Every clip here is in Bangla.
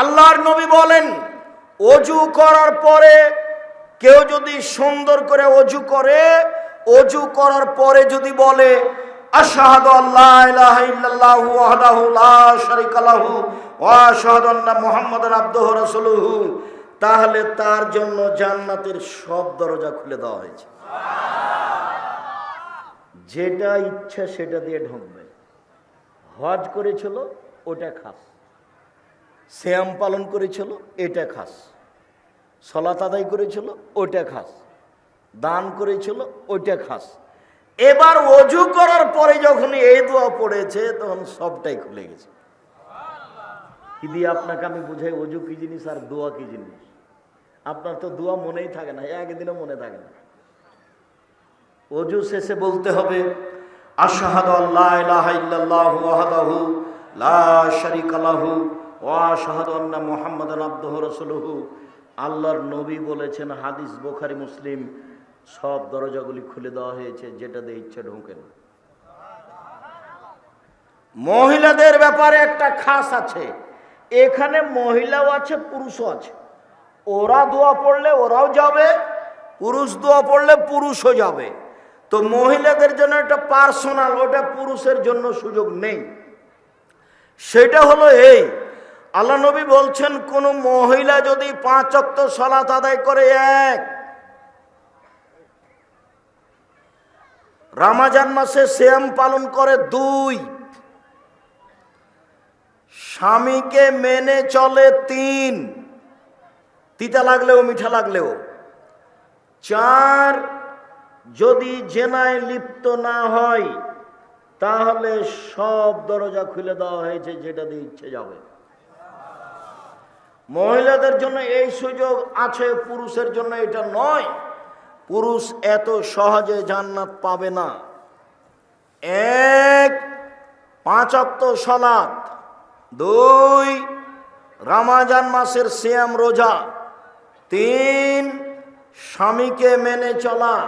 আল্লাহর নবী বলেন, অজু করার পরে কেউ যদি সুন্দর করে অজু করে, অজু করার পরে যদি বলে লা তাহলে তার জন্য জান্নাতের সব দরজা খুলে দেওয়া হয়েছে। যেটা ইচ্ছা সেটা দিয়ে ঢুকবে। হজ করেছিল, ওটা খাস। শ্যাম পালন করেছিল, এটা খাস। সলাত আদায় করেছিল ওটা খাস। দান করেছিল, ওইটা খাস। এবার অজু করার পরে যখন এই দোয়া পড়েছে, তখন সবটাই খুলে গেছে। কি আপনাকে আমি বুঝাই, অজু কি জিনিস আর দোয়া কি জিনিস? আপনার তো দোয়া মনেই থাকে না, একদিনও মনে থাকে না। অজু শেষে বলতে হবে, আশহাদু আল্লাহ ইলাহা ইল্লাল্লাহু লা শারীকা লাহু রাসূলুহু। আল্লাহর নবী বলেছেন, হাদিস বোখারি, মুসলিম, সব দরজাগুলি খুলে দেওয়া হয়েছে, যেটা দিয়ে ইচ্ছে ঢোকেন। মহিলাদের ব্যাপারে একটা খাস আছে। এখানে মহিলাও আছে, পুরুষও আছে। ওরা দোয়া পড়লে ওরাও যাবে, পুরুষ দোয়া পড়লে পুরুষও যাবে। তো মহিলাদের জন্য একটা পার্সোনাল, ওটা পুরুষের জন্য সুযোগ নেই। সেটা হলো এই আল্লাহ নবী বলছেন, কোন মহিলা যদি পাঁচ অক্ত সলাত আদায় করে এক, রামাজান মাসে শ্যাম পালন করে দুই, স্বামীকে মেনে চলে তিন, তিতা লাগলেও, মিঠা লাগলেও, চার, যদি জেনায় লিপ্ত না হয়, তাহলে সব দরজা খুলে দেওয়া হয়েছে, যেটা দিয়ে ইচ্ছে যাবে। মহিলাদের জন্য এই সুযোগ আছে, পুরুষের জন্য এটা নয়। পুরুষ এত সহজে জান্নাত পাবে না। এক, পাঁচ অক্ত সলাৎ দুই, রামাজান মাসের শ্যাম রোজা। তিন, স্বামীকে মেনে চলা।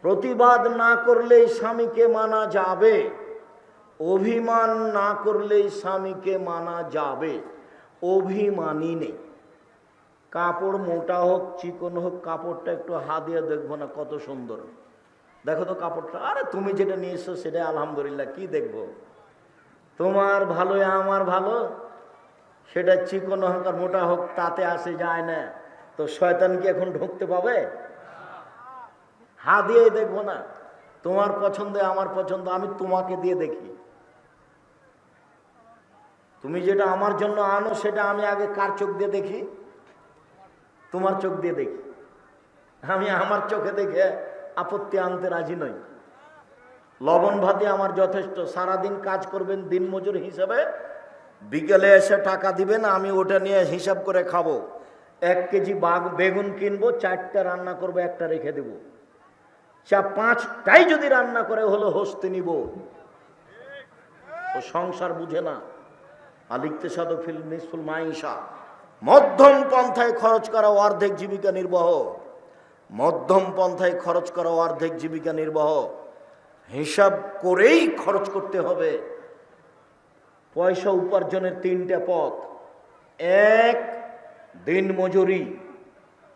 প্রতিবাদ না করলেই স্বামীকে মানা যাবে। অভিমান না করলেই স্বামীকে মানা যাবে। অভিমানী নেই। কাপড় মোটা হোক, চিকন হোক, কাপড়টা একটু হাত দিয়ে দেখব না কত সুন্দর। দেখো তো কাপড়টা, আরে তুমি যেটা নিয়ে এসো সেটা আলহামদুলিল্লাহ, কি দেখব? তোমার ভালো, আমার ভালো, সেটা চিকন হোক আর মোটা হোক, তাতে আসে যায় না। তো শয়তান কি এখন ঢুকতে পাবে? হা দিয়েই দেখব না। তোমার পছন্দে, আমার পছন্দ, আমি তোমাকে দিয়ে দেখি। তুমি যেটা আমার জন্য আনো, সেটা আমি আগে কার চোখ দিয়ে দেখি? তোমার চোখ দিয়ে দেখি। আমি আমার চোখে দেখে আপত্তি আনতে রাজি নই। লবণ ভাতে আমার যথেষ্ট। সারাদিন কাজ করবেন দিন মজুর হিসাবে। বিকেলে এসে টাকা দিবেন, আমি ওটা নিয়ে হিসাব করে খাব। এক কেজি বাগ বেগুন কিনবো, চারটা রান্না করব, একটা রেখে দেবো। চা পাঁচটাই যদি রান্না করে, হলো হস্তে নিব। ও সংসার বুঝে না। আলিকতে সাদফিল নিসফুল মাইশা। মধ্যম পন্থায় খরচ করা অর্ধেক জীবিকা নির্বাহ। মধ্যম পন্থায় খরচ করা অর্ধেক জীবিকা নির্বাহ। হিসাব করেই খরচ করতে হবে। পয়সা উপার্জনের তিনটা পথ। এক, দিন মজুরি।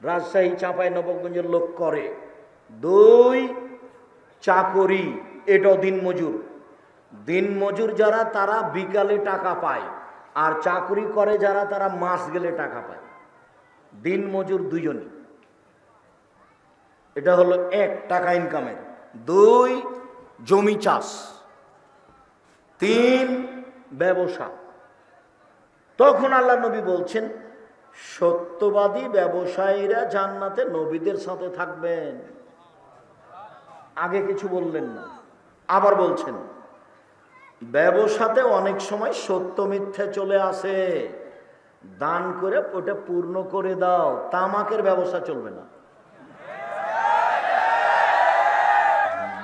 রাজশাহী, চাঁপাই নবগঞ্জের লোক করে। দুই, চাকরি। এটাও দিন মজুর। দিন মজুর যারা, তারা বিকালে টাকা পায়। আর চাকরি করে যারা, তারা মাস গেলে টাকা পায়। দিন মজুর দুজনই। এটা হলো এক, টাকা ইনকামের দুই, জমি চাষ। তিন, ব্যবসা। তখন আল্লাহ নবী বলছেন, সত্যবাদী ব্যবসায়ীরা জান্নাতে নবীদের সাথে থাকবেন। আগে কিছু বললেন না। আবার বলছেন ব্যবসাতে অনেক সময় সত্য মিথ্যে চলে আসে। দান করে ওটা পূর্ণ করে দাও, তামাকের ব্যবসা চলবে না।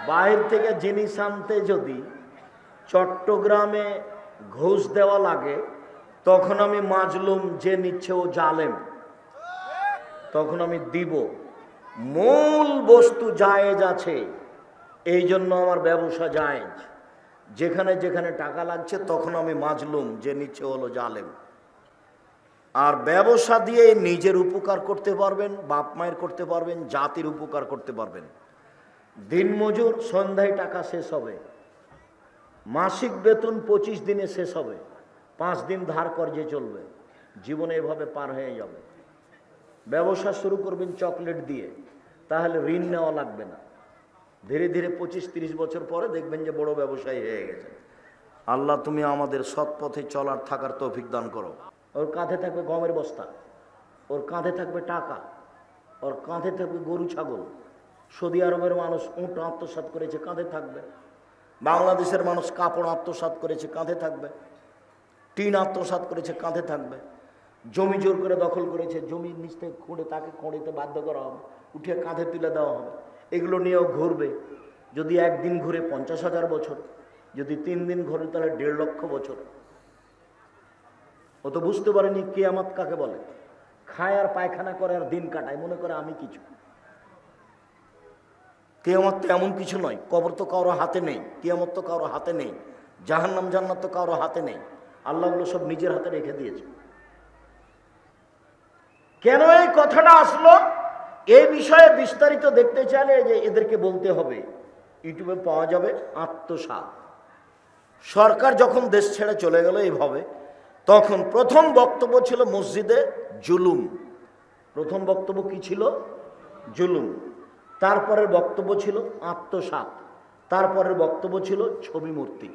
বাইরে থেকে জিনিস আনতে যদি চট্টগ্রামে ঘুষ দেওয়া লাগে, তখন আমি মাজলুম, যে নিচ্ছে ও জালেম। তখন আমি দিব। মূল বস্তু জায়েজ আছে, এই জন্য আমার ব্যবসা জায়েজ। যেখানে যেখানে টাকা লাগছে, তখন আমি মাজলুম, যে নিচ্ছে হলো জালেম। আর ব্যবসা দিয়ে নিজের উপকার করতে পারবেন, বাপ মায়ের করতে পারবেন, জাতির উপকার করতে পারবেন। দিনমজুর, সন্ধ্যায় টাকা শেষ হবে। মাসিক বেতন পঁচিশ দিনে শেষ হবে। পাঁচ দিন ধার কর্জে চলবে। জীবনে এভাবে পার হয়ে যাবে। ব্যবসা শুরু করবেন চকলেট দিয়ে। তাহলে ঋণ নেওয়া লাগবে না। ধীরে ধীরে পঁচিশ তিরিশ বছর পরে দেখবেন যে বড় ব্যবসায়ী হয়ে গেছে আল্লাহ, তুমি আমাদের সৎ পথে চলার থাকার তৌফিক দান করো। ওর কাঁধে থাকবে গমের বস্তা, ওর কাঁধে থাকবে টাকা, ওর কাঁধে থাকবে গরু, ছাগল। সৌদি আরবের মানুষ উঁট আত্মসাৎ করেছে, কাঁধে থাকবে। বাংলাদেশের মানুষ কাপড় আত্মসাৎ করেছে, কাঁধে থাকবে। টিন আত্মসাৎ করেছে, কাঁধে থাকবে। জমি জোর করে দখল করেছে, জমির নিচ থেকে খুঁড়ে, তাকে খুঁড়িতে বাধ্য করা হবে উঠে কাঁধে তুলে দেওয়া হবে। এগুলো নিয়েও ঘুরবে। যদি একদিন ঘুরে পঞ্চাশ হাজার বছর, যদি তিন দিন ঘুরে তাহলে দেড় লক্ষ বছর। ও তো বুঝতে পারেনি কেয়ামত কাকে বলে। খায় আর পায়খানা করে আর দিন কাটায়, মনে করে আমি কিছু। কেয়ামত তো এমন কিছু নয়, কবর তো কারও হাতে নেই, কেয়ামত তো কারও হাতে নেই, জাহান্নাম, জান্নাত তো কারও হাতে নেই। আল্লাহগুলো সব নিজের হাতে রেখে দিয়েছে। কেন এই কথাটা আসলো? এই বিষয়ে বিস্তারিত দেখতে চাইলে যে এদেরকে বলতে হবে। ইউটিউবে পাওয়া যাবে আত্মসাৎ সরকার যখন দেশ ছেড়ে চলে গেল এইভাবে, তখন প্রথম বক্তব্য ছিল মসজিদে জুলুম। প্রথম বক্তব্য কি ছিল? জুলুম। তারপরের বক্তব্য ছিল আত্মসাৎ তারপরের বক্তব্য ছিল ছবি মূর্তি।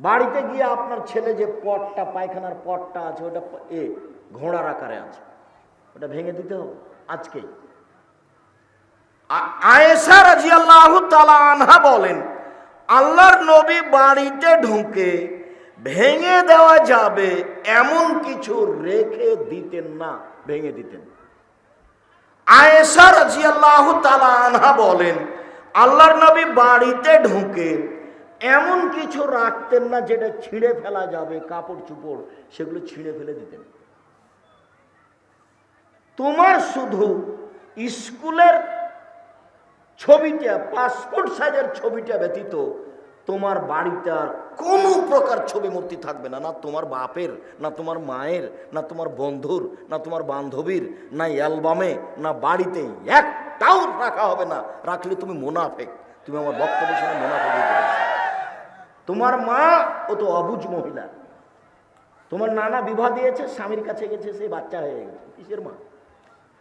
বাড়িতে গিয়ে আপনার ছেলে যে পটটা, পায়খানার পটটা আছে, ওটা এ, ঘোড়ার আকারে আছে। ওটা ভেঙে দিতে হবে আজকেই। আয়েশা রাজিয়াল্লাহু তাআলা আনহা বলেন, আল্লাহর নবী বাড়িতে ঢুকে ভেঙে দেওয়া যাবে এমন কিছু রেখে দিতেন না, ভেঙে দিতেন। আয়েশা রাজিয়াল্লাহু তাআলা আনহা বলেন, আল্লাহর নবী বাড়িতে ঢুকে এমন কিছু রাখতেন না যেটা ছিঁড়ে ফেলা যাবে, কাপড় চুপড়, সেগুলো ছিঁড়ে ফেলে দিতেন। তোমার শুধু স্কুলের ছবিটা পাসপোর্ট সাইজের ছবিটা ব্যতীত তোমার বাড়িতে আর কোনো প্রকার ছবি মূর্তি থাকবে না। না তোমার বাপের, না তোমার মায়ের, না তোমার বন্ধুর, না তোমার বান্ধবীর, না অ্যালবামে, না বাড়িতে একটাও রাখা হবে না। রাখলে তুমি মোনাফেক। তুমি আমার বক্তব্য শুনে মোনাফেক তোমার মা ও তো অবুজ মহিলা। তোমার নানা বিবাহ দিয়েছে, স্বামীর কাছে গেছে, সেই বাচ্চা হয়ে গেছে। কিসের মা?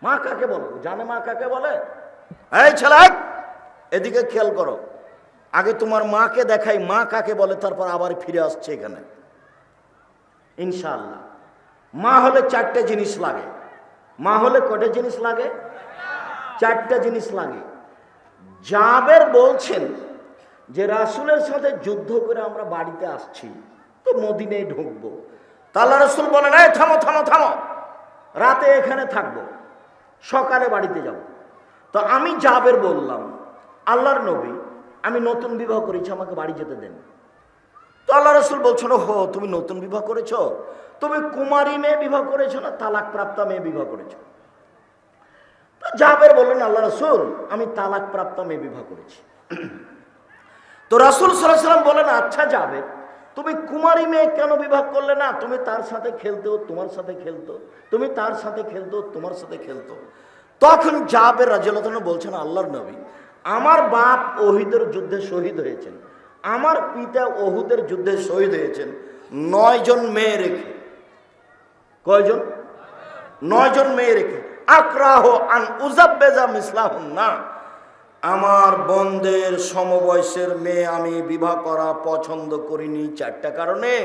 মা কাকে বলে? জানে মা কাকে বলে? এই ছেলে, এদিকে খেয়াল করো। আগে তোমার মাকে দেখাই, মা কাকে বলে, তারপর আবার ফিরে আসছে এখানে। ইনশাআল্লাহ। মা হলে চারটে জিনিস লাগে। মা হলে কটে জিনিস লাগে? চারটে জিনিস লাগে। জাবের বলছেন যে, রাসুলের সাথে যুদ্ধ করে আমরা বাড়িতে আসছি, তো মদিনে ঢুকবো। তাল্লা রসুল বলেন, এই থামো থামো থামো। রাতে এখানে থাকব। সকালে বাড়িতে যাব। তো আমি জাবের বললাম, আল্লাহর নবী, আমি নতুন বিবাহ করেছি, আমাকে বাড়ি যেতে দেন। তো আল্লাহ রসুল বলছো না হো তুমি নতুন বিবাহ করেছ? তুমি কুমারী মেয়ে বিবাহ করেছ না তালাক প্রাপ্তা মেয়ে বিবাহ করেছ? তো জাবের বললেন, আল্লাহ রসুল, আমি তালাক প্রাপ্তা মেয়ে বিবাহ করেছি। তো রাসুল সাল্লাম বলেন আচ্ছা যাবে তুমি কুমারী মেয়ে কেন বিবাহ করলে না? তুমি তার সাথে খেলতো, তোমার সাথে খেলতো। তুমি তার সাথে খেলতো, তোমার সাথে খেলতো। তখন জাবের রাজিয়ালতন বলছেন, আল্লাহর নবী, আমার বাপ ওহিদের যুদ্ধে শহীদ হয়েছেন। আমার পিতা ওহুদের যুদ্ধে শহীদ হয়েছেন। নয় জন মেয়ে রেখে। কয়জন? নয়জন মেয়ে রেখে। আক্রাহ আন উজাব্বেজা মিসলাহুন না আমার বন্ধের সমবয়সের মেয়ে আমি বিবাহ করা পছন্দ করিনি চারটা কারণে।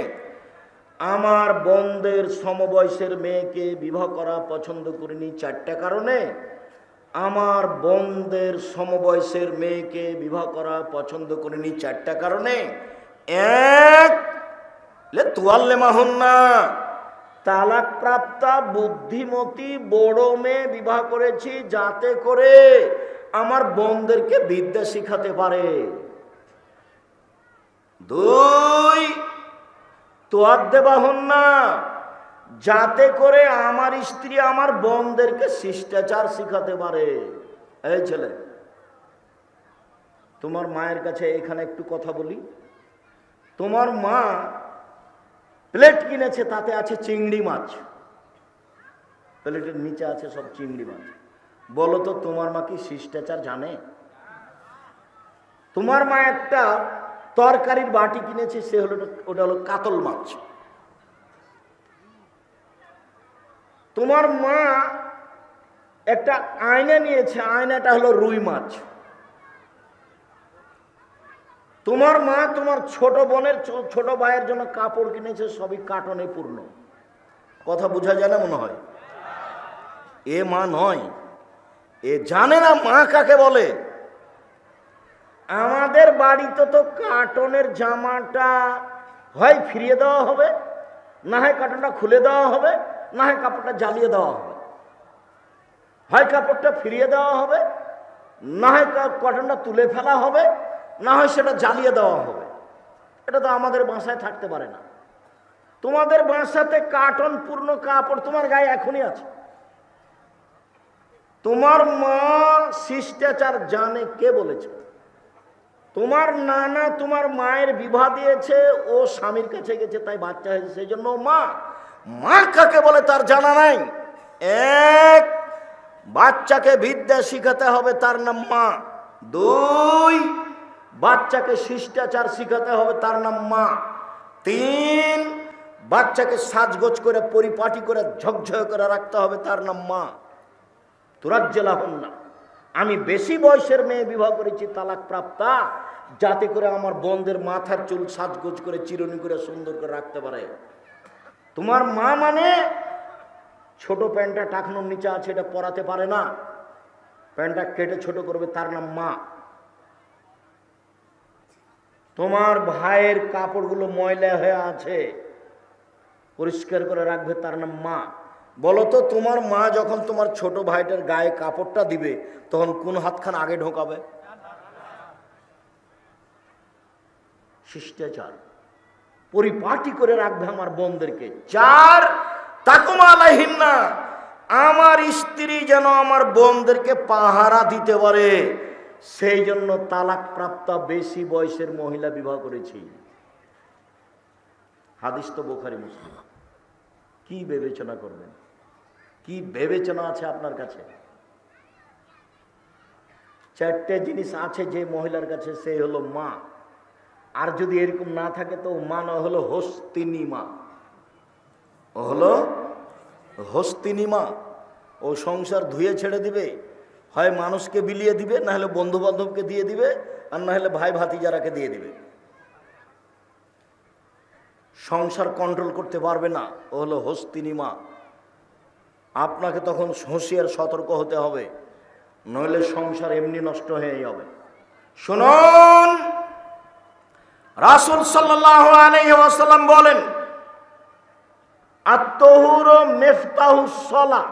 আমার বন্ধের সমবয়সের মেয়েকে বিবাহ করা পছন্দ করিনি চারটা কারণে। আমার বন্ধের সমবয়সের মেয়েকে বিবাহ করা পছন্দ করিনি চারটা কারণে। এক তুয়াল্লে মাহুন না তালাক প্রাপ্তা বুদ্ধিমতী, বড় মেয়ে বিবাহ করেছি যাতে করে আমার বোনদেরকে বিদ্যা শিখাতে পারে। দুই। তোয়ার দেবাহন না। যাতে করে আমার স্ত্রী আমার বোনদেরকে শিষ্টাচার শিখাতে পারে। এই ছেলে তোমার মায়ের কাছে এখানে একটু কথা বলি। তোমার মা প্লেট কিনেছে তাতে আছে চিংড়ি মাছ। প্লেটের নিচে আছে সব চিংড়ি মাছ। বলো তো, তোমার মা কি শিষ্টাচার জানে? তোমার মা একটা তরকারির বাটি কিনেছে, সে হলো ওটা হলো কাতল মাছ। তোমার মা একটা আয়না নিয়েছে, আয়নাটা হলো রুই মাছ। তোমার মা তোমার ছোট বোনের ছোট ভাইয়ের জন্য কাপড় কিনেছে, সবই কাটনে পূর্ণ। কথা বোঝা যায় না মনে হয়? এ মা নয়। এ জানে না মা কাকে বলে। আমাদের বাড়িতে তো কার্টনের জামাটা হয় ফিরিয়ে দেওয়া হবে, না হয় কার্টনটা খুলে দেওয়া হবে, না হয় কাপড়টা জ্বালিয়ে দেওয়া হবে। হয় কাপড়টা ফিরিয়ে দেওয়া হবে, না হয় কটনটা তুলে ফেলা হবে, না হয় সেটা জ্বালিয়ে দেওয়া হবে। এটা তো আমাদের বাসায় থাকতে পারে না। তোমাদের বাসাতে কার্টন পূর্ণ কাপড় তোমার গায়ে এখনই আছে। তোমার মা শিষ্টাচার জানে কে বলেছে? তোমার নানা তোমার মায়ের বিবাহ দিয়েছে, ও স্বামীর কাছে গেছে, তাই বাচ্চা হয়েছে, সেই জন্য মা। মা কাকে বলে তার জানা নাই? এক, বাচ্চাকে বিদ্যা শিখাতে হবে, তার নাম মা। দুই, বাচ্চাকে শিষ্টাচার শিখাতে হবে, তার নাম মা। তিন, বাচ্চাকে সাজগোজ করে, পরিপাটি করে, ঝকঝক করে রাখতে হবে, তার নাম মা। তুরাজ্জেলা হন না আমি বেশি বয়সের মেয়ে বিবাহ করেছি তালাক প্রাপ্তা যাতে করে আমার বোনদের মাথার চুল সাজগোজ করে, চিরুনি করে, সুন্দর করে রাখতে পারে। তোমার মা মানে ছোট প্যান্টটা টাকানোর নিচে আছে, এটা পরাতে পারে না। প্যান্টটা কেটে ছোট করবে, তার নাম মা। তোমার ভাইয়ের কাপড়গুলো ময়লা হয়ে আছে, পরিষ্কার করে রাখবে, তার নাম মা। বলো তো তোমার মা যখন তোমার ছোট ভাইটার গায়ে কাপড়টা দিবে, তখন কোন হাতখান আগে ঢোকাবে? শিষ্টাচার। পরিপাটি করে রাখবে আমার বোনদেরকে। চার তাকুমালাহীন আমার স্ত্রী যেন আমার বোনদেরকে পাহারা দিতে পারে, সেই জন্য তালাক প্রাপ্ত বেশি বয়সের মহিলা বিবাহ করেছি। হাদিস তো বোখারি মুসলিম। কি বিবেচনা করবেন? কি বিবেচনা আছে আপনার কাছে? চারটে জিনিস আছে যে মহিলার কাছে, সে হলো মা। আর যদি এরকম না থাকে, তো মা না হলো হস্তিনী মা। ও হলো হস্তিনী মা। ও সংসার ধুয়ে ছেড়ে দিবে, হয় মানুষকে বিলিয়ে দিবে, না হলে বন্ধু বান্ধবকে দিয়ে দিবে, আর না হলে ভাই ভাতিজারাকে দিয়ে দিবে। সংসার কন্ট্রোল করতে পারবে না। ও হলো হস্তিনী মা। আপনাকে তখন হুঁশিয়ার সতর্ক হতে হবে, নইলে সংসার এমনি নষ্ট হয়ে যাবে শুনুন, রাসুল সাল্লাহ আলাইসাল্লাম বলেন আত্মহুর মেফতাহু সলা।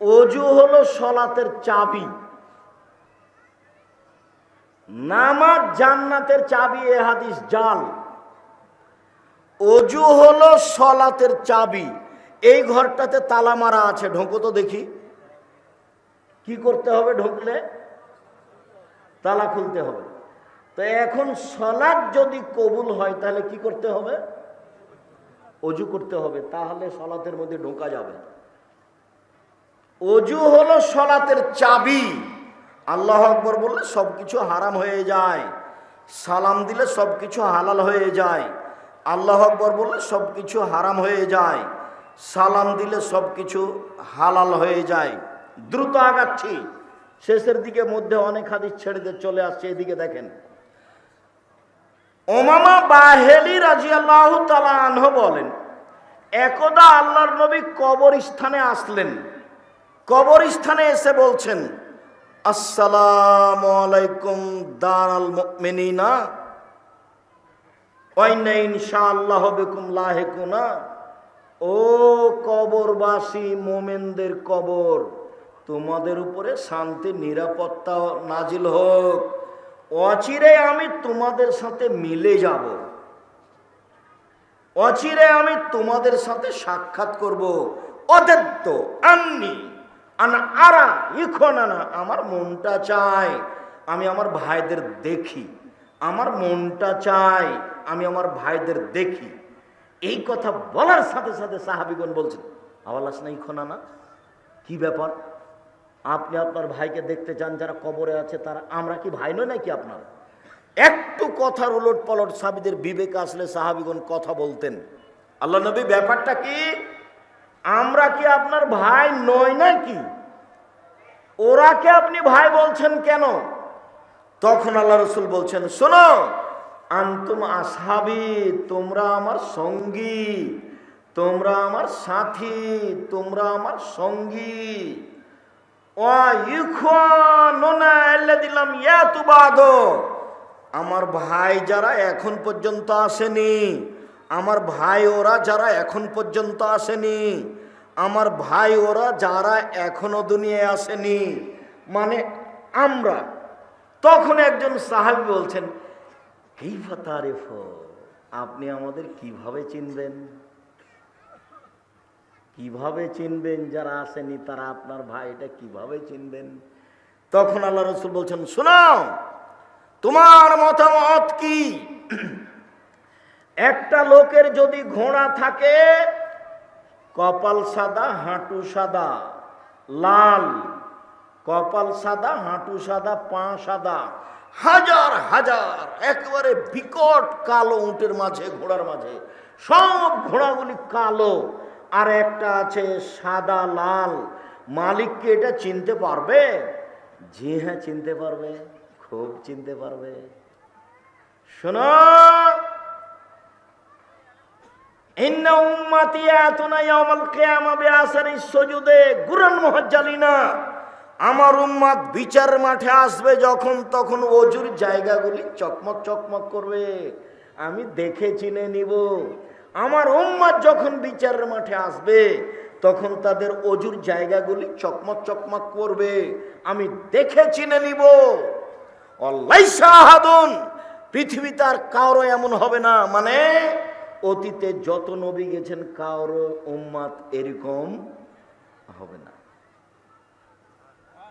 অজু হলো সলাতের চাবি। নামাজ জান্নাতের চাবি, এ হাদিস জাল। অজু হলো সলাতের চাবি। এই ঘরটাতে তালা মারা আছে, ঢোকো তো দেখি। কি করতে হবে ঢুকলে? তালা খুলতে হবে। তো এখন সলাদ যদি কবুল হয়, তাহলে কি করতে হবে? অজু করতে হবে, তাহলে সলাতের মধ্যে ঢোকা যাবে। অজু হলো সলাতের চাবি। আল্লাহ আকবর বললে সব কিছু হারাম হয়ে যায়। সালাম দিলে সব কিছু হালাল হয়ে যায়। আল্লাহ আকবর বললে সব কিছু হারাম হয়ে যায়। সালাম দিলে সব কিছু হালাল হয়ে যায়। দ্রুত আগাচ্ছি। শেষের দিকে মধ্যে অনেক হাদিস ছেড়ে দিয়ে চলে আসছে, এদিকে দেখেন। ওমামা বাহেলি রাজিয়াল্লাহ তালা আনহ বলেন, একদা আল্লাহর নবী কবর স্থানে আসলেন। কবর স্থানে এসে বলছেন, আসসালামু আলাইকুম দারাল মুমিনিনা। ওয়াইনা ইনশাআল্লাহ বিকুম লাহিকুনা। ও কবরবাসী মোমেনদের কবর, তোমাদের উপরে শান্তি, নিরাপত্তা নাজিল হোক। অচিরে আমি তোমাদের সাথে মিলে যাব। অচিরে আমি তোমাদের সাথে সাক্ষাৎ করব। অদেত্য আন্নি, আনা আরা ইখন আনা আমার মনটা চায়, আমি আমার ভাইদের দেখি। আমার মনটা চায়, আমি আমার ভাইদের দেখি। এই কথা বলার সাথে সাথে সাহাবিগণ বলছেন আওয়ালাস নাই খোনা না? কি ব্যাপার? আপনি আপনার ভাইকে দেখতে চান, যারা কবরে আছে তারা, আমরা কি ভাই নয় নাকি আপনার? একটু কথার উলট পলট সাহাবিদের বিবেক আসলে সাহাবিগণ কথা বলতেন। আল্লাহ নবী, ব্যাপারটা কি? আমরা কি আপনার ভাই নয় নাকি? ওরাকে আপনি ভাই বলছেন কেন? তখন আল্লাহ রসুল বলছেন, শোনো আন্তুম আসাবি তোমরা আমার সঙ্গী, তোমরা আমার সাথী, তোমরা আমার সঙ্গী। দিলাম আমার ভাই যারা এখন পর্যন্ত আসেনি, আমার ভাই ওরা যারা এখন পর্যন্ত আসেনি, আমার ভাই ওরা যারা এখনও দুনিয়ায় আসেনি মানে আমরা। তখন একজন সাহাবি বলছেন এই তারিফ আপনি আমাদের কীভাবে চিনবেন? কীভাবে চিনবেন যারা আসেনি তারা আপনার ভাই, এটা কীভাবে চিনবেন? তখন আল্লাহ রসুল বলছেন, শোনাও, তোমার মতামত কি? একটা লোকের যদি ঘোড়া থাকে, কপাল সাদা, হাঁটু সাদা, লাল, কপাল সাদা, হাঁটু সাদা, পা সাদা হাজার হাজার, একেবারে বিকট কালো উঁটের মাঝে, ঘোড়ার মাঝে। সব ঘোড়াগুলি কালো, আর একটা আছে সাদা, লাল। মালিককে এটা চিনতে পারবে? জি হ্যাঁ চিনতে পারবে। খুব চিনতে পারবে। শোনো, ইন্না উম্মাতি আতুনা ইয়াউমাল কিয়ামা বিআসারি সুজুদে, গুরান মুহাজ্জালিনা। আমার উম্মাদ বিচার মাঠে আসবে যখন, তখন অজুর জায়গাগুলি চকমক চকমক করবে। আমি দেখে চিনে নিব। আমার উম্মাদ যখন বিচারের মাঠে আসবে, তখন তাদের অজুর জায়গাগুলি চকমক চকমক করবে। আমি দেখে চিনে নিব। অল্লাইসাহাদুন পৃথিবীতে আর কারও এমন হবে না। মানে অতীতে যত নবী গেছেন, কারও উম্মাদ এরকম হবে না।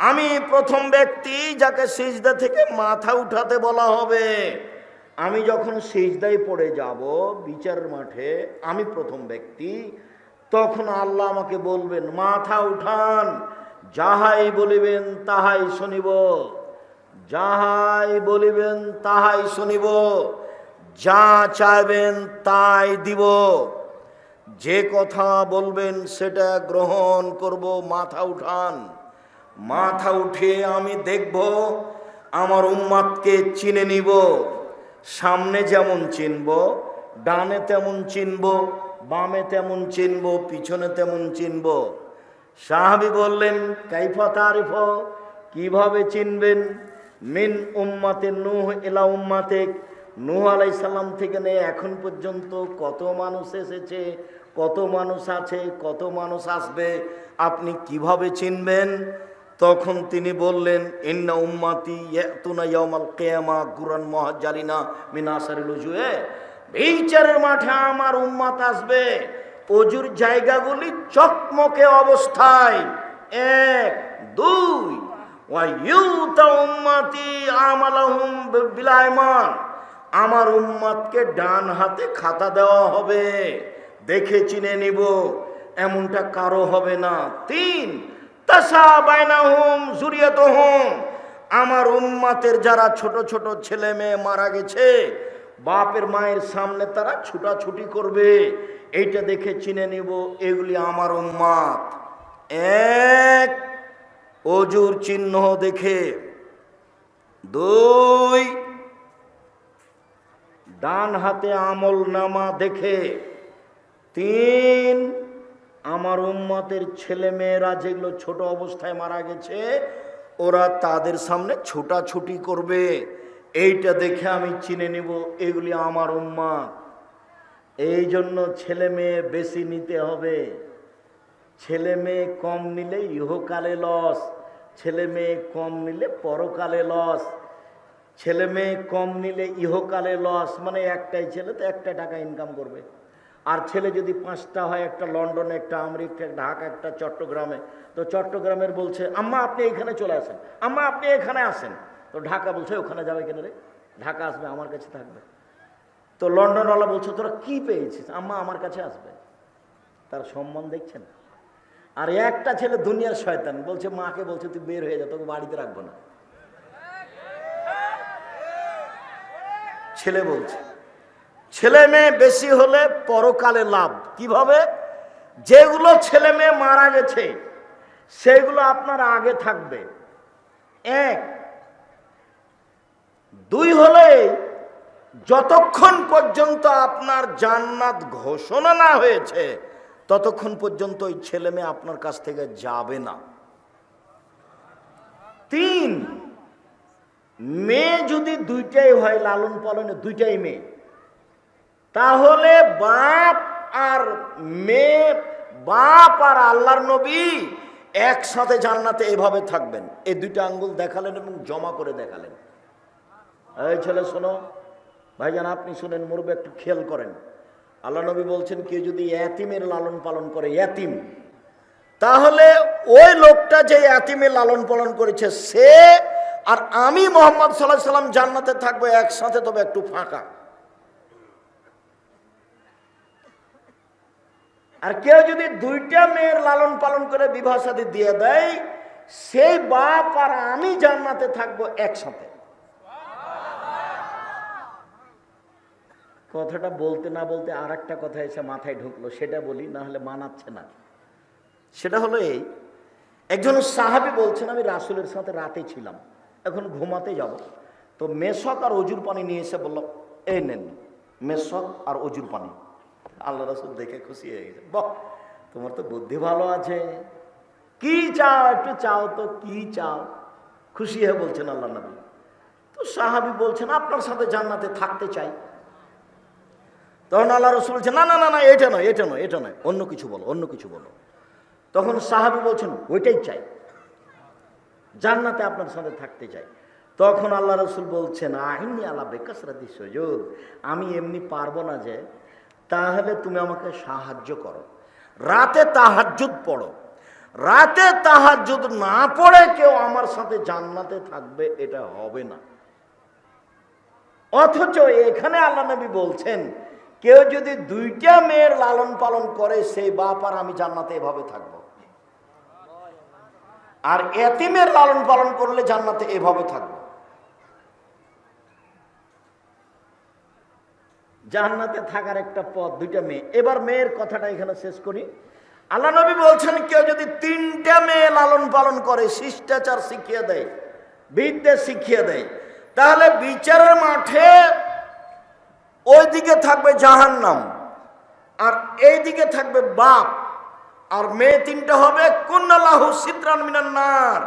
আমি প্রথম ব্যক্তি যাকে সিজদা থেকে মাথা উঠাতে বলা হবে। আমি যখন সিজদায় পড়ে যাব বিচার মাঠে, আমি প্রথম ব্যক্তি। তখন আল্লাহ আমাকে বলবেন, মাথা উঠান, যাহাই বলিবেন তাহাই শুনিব। যাহাই বলিবেন তাহাই শুনিব। যা চাইবেন তাই দিব। যে কথা বলবেন সেটা গ্রহণ করব, মাথা উঠান। মাথা উঠে আমি দেখব, আমার উম্মাদকে চিনে নিব, সামনে যেমন চিনব, ডানে তেমন চিনব, বামে তেমন চিনব, পিছনে তেমন চিনব। সাহাবি বললেন, কাইফা তারিফ, কীভাবে চিনবেন? মিন উম্মাতে নুহ এলা উম্মাতে নুহ আলাই সাল্লাম থেকে নিয়ে এখন পর্যন্ত কত মানুষ এসেছে, কত মানুষ আছে, কত মানুষ আসবে, আপনি কীভাবে চিনবেন? তখন তিনি বললেন, ইন্না উম্মাতি ইয়াতুনা ইয়াউমাল কিয়ামা গুরান মুহাজ্জালিনা মিন আসারিল উজুয়ে। বিচারের মাঠে আমার উম্মাত আসবে। অজুর জায়গাগুলি চকমকে অবস্থায়। এক, দুই আমার উম্মাতকে ডান হাতে খাতা দেওয়া হবে। দেখে চিনে নিব। এমনটা কারও হবে না। তিন তাসা আমার উম্মাতের যারা ছোট ছোট ছেলে মেয়ে মারা গেছে, বাপের মায়ের সামনে তারা ছুটাছুটি করবে। এইটা দেখে চিনে নিব, এগুলি আমার উম্মাত। এক, অজুর চিহ্ন দেখে। দুই, ডান হাতে আমল নামা দেখে। তিন আমার উম্মতের ছেলে মেয়েরা যেগুলো ছোট অবস্থায় মারা গেছে, ওরা তাদের সামনে ছোটাছুটি করবে। এইটা দেখে আমি চিনে নিব, এগুলি আমার উম্মা এই জন্য ছেলে মেয়ে বেশি নিতে হবে। ছেলে মেয়ে কম নিলে ইহকালে লস ছেলে মেয়ে কম নিলে পরকালে লস ছেলে মেয়ে কম নিলে ইহকালে লস। মানে একটাই ছেলে তো একটা টাকা ইনকাম করবে। আর ছেলে যদি পাঁচটা হয়, একটা লন্ডনে, একটা আমেরিকা ঢাকা, একটা চট্টগ্রামে। তো চট্টগ্রামের বলছে, আম্মা, আপনি এখানে চলে আসেন। আম্মা, আপনি এখানে আসেন। তো ঢাকা বলছে, ওখানে যাবে কেন রে? ঢাকা আসবে, আমার কাছে থাকবে। তো লন্ডনওয়ালা বলছে, তোরা কি পেয়েছিস? আম্মা, আমার কাছে আসবে। তার সম্মান দেখছেন? আর একটা ছেলে দুনিয়ার শয়তান, বলছে, মাকে বলছে, তুই বের হয়ে যা, তোকে বাড়িতে রাখব না। ছেলে বলছে ছেলে মেয়ে বেশি হলে পরকালে লাভ। কীভাবে? যেগুলো ছেলে মেয়ে মারা গেছে, সেগুলো আপনার আগে থাকবে। এক, দুই হলে যতক্ষণ পর্যন্ত আপনার জান্নাত ঘোষণা না হয়েছে, ততক্ষণ পর্যন্ত ওই ছেলে মেয়ে আপনার কাছ থেকে যাবে না। তিন, মেয়ে যদি দুইটাই হয় লালন পালনে দুইটাই মেয়ে তাহলে বাপ আর মেয়ে, বাপ আর আল্লাহর নবী একসাথে জান্নাতে এভাবে থাকবেন। এই দুইটা আঙ্গুল দেখালেন এবং জমা করে দেখালেন। এই ছেলে, শোনো, ভাইজান, আপনি শুনেন মুরবে একটু খেয়াল করেন। আল্লাহ নবী বলছেন কেউ যদি এতিমের লালন পালন করে, এতিম, তাহলে ওই লোকটা যে এতিমের লালন পালন করেছে, সে আর আমি মোহাম্মদ সাল্লাহ সাল্লাম জান্নাতে থাকব একসাথে, তবে একটু ফাঁকা। আর কেউ যদি দুইটা মেয়ের লালন পালন করে বিবাহ সাথে দিয়ে দেয় সেই বাপ আর আমি জান্নাতে থাকব একসাথে। কথাটা বলতে না বলতে আর একটা কথা এসে মাথায় ঢুকলো, সেটা বলি না হলে মানাচ্ছে না। সেটা হলো এই, একজন সাহাবি বলছেন, আমি রাসুলের সাথে রাতে ছিলাম, এখন ঘুমাতে যাব। তো মেশক আর অজুর পানি নিয়ে এসে বলল, এই নেন, মেশক আর অজুর পানি। আল্লাহ রসুল দেখে খুশি হয়ে গেছে। বাহ, তোমার তো বুদ্ধি ভালো আছে। কি চাও, একটু চাও তো, কি চাও? খুশি হয়ে বলছেন আল্লাহ নবী। তো সাহাবি বলছেন, আপনার সাথে জান্নাতে থাকতে চাই। তখন আল্লাহ রসুল বলছে না না না না, এটা নয় এটা নয় এটা নয়, অন্য কিছু বলো, অন্য কিছু বলো। তখন সাহাবি বলছেন, ওইটাই চাই, জান্নাতে আপনার সাথে থাকতে চাই। তখন আল্লাহ রসুল বলছেন আহিনী আল্লাহ বেকাসরাতি সজুদ, আমি এমনি পারব না যে তাহলে তুমি আমাকে সাহায্য করো। রাতে তাহাজ্জুদ পড়ো। রাতে তাহাজ্জুদ না পড়ে কেউ আমার সাথে জান্নাতে থাকবে, এটা হবে না। অথচ এখানে আল্লাহ নবী বলছেন, কেউ যদি দুইটা মেয়ের লালন পালন করে, সেই বাপ আর আমি জান্নাতে এভাবে থাকব। আর এতিমের লালন পালন করলে জান্নাতে এভাবে থাকব। জান্নাতে থাকার একটা পথ, দুইটা মেয়ে। এবার মেয়ের কথাটা এখানে শেষ করি। আল্লাহ নবী বলছেন, কেউ যদি তিনটা মেয়ে লালন পালন করে, শিষ্টাচার শিখিয়ে দেয়, বিদ্যে শিখিয়ে দেয়, তাহলে বিচারের মাঠে ওইদিকে থাকবে জাহান্নাম, আর এই দিকে থাকবে বাপ। আর মেয়ে তিনটা হবে, কুন্নাল্লাহু সিদ্রান মিনান্নার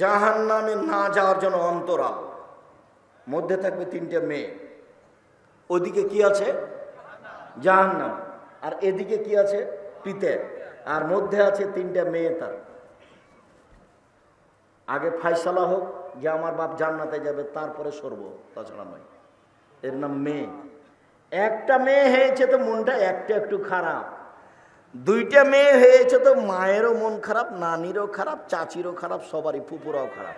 জাহান্নামে না যাওয়ার জন্য অন্তরাল। মধ্যে থাকবে তিনটে মেয়ে। ওদিকে কি আছে? জাহান্নাম। আর এদিকে কি আছে? পিতে আর মধ্যে আছে তিনটা মেয়ে তার। আগে ফাইসালা হোক, যে আমার বাপ জান্নাতে যাবে, তারপরে সরবো, তাছাড়া নয়। এর নাম মেয়ে। একটা মেয়ে হয়েছে তো মনটা একটা একটু খারাপ। দুইটা মেয়ে হয়েছে তো মায়েরও মন খারাপ, নানিরও খারাপ, চাচিরও খারাপ, সবারই ফুপুরাও খারাপ।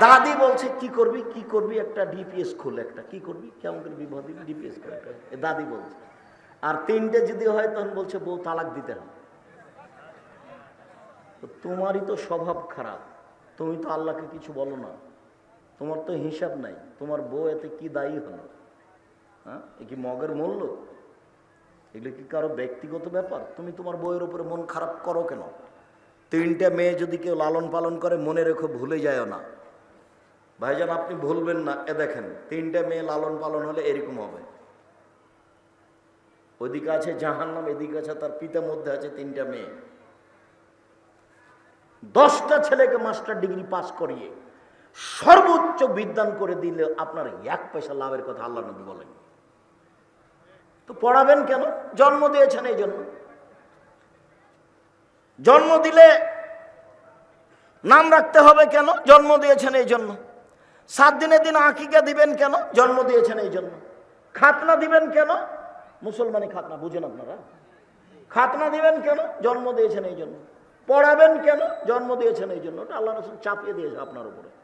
দাদি বলছে, কি করবি কি করবি? একটা ডিপিএস খোল একটা। কি করবি? কেমন করে বিবাহ দিবি? ডিপিএস খোল দাদি বলছে। আর তিনটে যদি হয়, তখন বলছে, বউ, তালাক দিতে হবে। তোমারই তো স্বভাব খারাপ। তুমি তো আল্লাহকে কিছু বলো না। তোমার তো হিসাব নাই। তোমার বউ এতে কি দায়ী হলো? হ্যাঁ? এ কি মগের মূল্য? এগুলো কি কারও ব্যক্তিগত ব্যাপার? তুমি তোমার বইয়ের উপরে মন খারাপ করো কেন? তিনটা মেয়ে যদি কেউ লালন পালন করে, মনে রেখো ভুলে যায় না। ভাইজান, আপনি ভুলবেন না। এ দেখেন, তিনটা মেয়ে লালন পালন হলে এরকম হবে। ওদিকে আছে জাহান্নাম, এদিকে আছে তার পিতা, মধ্যে আছে তিনটা মেয়ে। দশটা ছেলেকে মাস্টার ডিগ্রি পাস করিয়ে সর্বোচ্চ বিদ্যান করে দিলে আপনার এক পয়সা লাভের কথা আল্লাহ নবী বলেন। তো পড়াবেন কেন? জন্ম দিয়েছেন এই জন্য। জন্ম দিলে নাম রাখতে হবে কেন? জন্ম দিয়েছেন এই জন্য। সাত দিনের দিন আকিকা দিবেন কেন? জন্ম দিয়েছেন এই জন্য। খাতনা দিবেন কেন? মুসলমানি খাতনা, বুঝেন আপনারা? খাতনা দিবেন কেন? জন্ম দিয়েছেন এই জন্য। পড়াবেন কেন? জন্ম দিয়েছেন এই জন্য। ওটা আল্লাহ রসুল চাপিয়ে দিয়েছে আপনার উপরে।